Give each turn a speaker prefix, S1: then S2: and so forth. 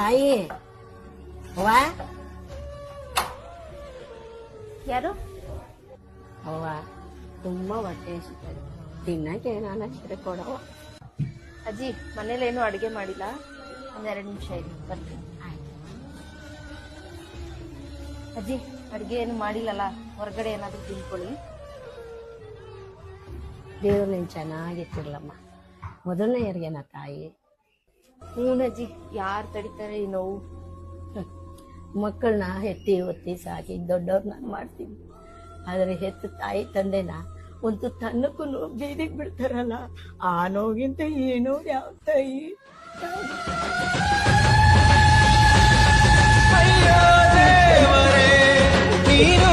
S1: ತಾಯಿ. ಅವ್ವ?
S2: ಯಾರು?
S1: ಅವ್ವ ತುಂಬಾ ಹೊಟ್ಟೆ ಹಸಿತಾರೆ ತಿನ್ನಕ್ಕೆ ಏನಾನ ಕೊಡವ
S2: ಅಜ್ಜಿ ಮನೇಲೇನು ಅಡಿಗೆ ಮಾಡಿಲ್ಲ? ಒಂದೆರಡು ನಿಮಿಷ ಇದೆ ಬರ್ತೀನಿ. ಅಜ್ಜಿ ಅಡಿಗೆ ಏನು ಮಾಡಿಲ್ಲಲ್ಲ? ಹೊರಗಡೆ ಏನಾದರೂ ತಿನ್ಕೊಳ್ಳಿ.
S1: ದೇವ್ರು ನೀನ್ ಚೆನ್ನಾಗಿಟ್ಟಿರ್ಲಮ್ಮ ಮೊದಲನೇ ಯಾರಿಗೇನ ತಾಯಿ.
S2: ಹ್ಞೂ ಅಜ್ಜಿ ಯಾರು ತಡಿತಾರೆ ಈ ನೋವು?
S1: ಮಕ್ಕಳನ್ನ ಹೆತ್ತಿ ಒತ್ತಿ ಸಾಕಿ ದೊಡ್ಡವ್ರನ್ನ ಮಾಡ್ತೀನಿ. ಆದರೆ ಹೆತ್ತ ತಾಯಿ ತಂದೆನ ಒಂದು ತನ್ನಕ್ಕೂ ಬೀದಿಗೆ ಬಿಡ್ತಾರಲ್ಲ, ಆ ನೋವಿಗಿಂತ ಏನೋ ಯಾವ ತಾಯಿ?
S3: ನೀನು